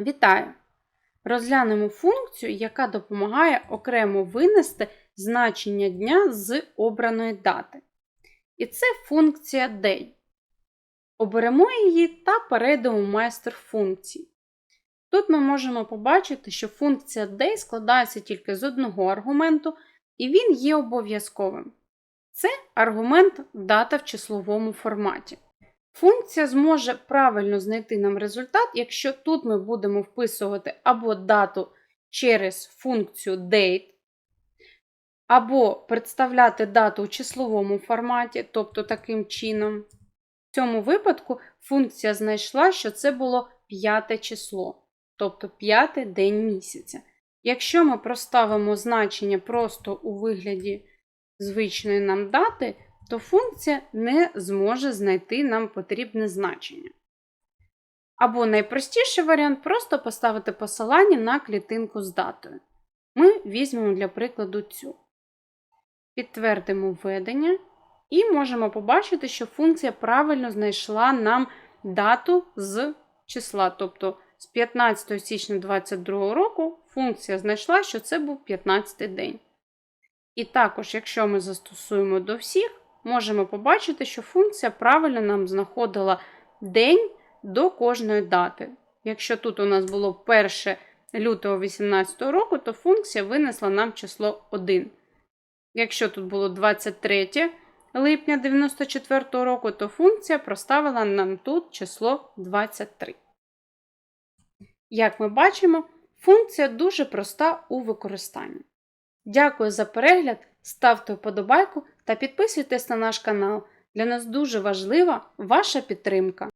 Вітаю! Розглянемо функцію, яка допомагає окремо винести значення дня з обраної дати. І це функція day. Оберемо її та перейдемо в майстер функцій. Тут ми можемо побачити, що функція day складається тільки з одного аргументу, і він є обов'язковим. Це аргумент дата в числовому форматі. Функція зможе правильно знайти нам результат, якщо тут ми будемо вписувати або дату через функцію date, або представляти дату у числовому форматі, тобто таким чином. В цьому випадку функція знайшла, що це було п'яте число, тобто п'ятий день місяця. Якщо ми проставимо значення просто у вигляді звичної нам дати, то функція не зможе знайти нам потрібне значення. Або найпростіший варіант просто поставити посилання на клітинку з датою. Ми візьмемо для прикладу цю. Підтвердимо введення і можемо побачити, що функція правильно знайшла нам дату з числа. Тобто з 15 січня 2022 року функція знайшла, що це був 15 день. І також, якщо ми застосуємо до всіх, можемо побачити, що функція правильно нам знаходила день до кожної дати. Якщо тут у нас було 1 лютого 2018 року, то функція винесла нам число 1. Якщо тут було 23 липня 1994 року, то функція проставила нам тут число 23. Як ми бачимо, функція дуже проста у використанні. Дякую за перегляд, ставте вподобайку та підписуйтесь на наш канал. Для нас дуже важлива ваша підтримка.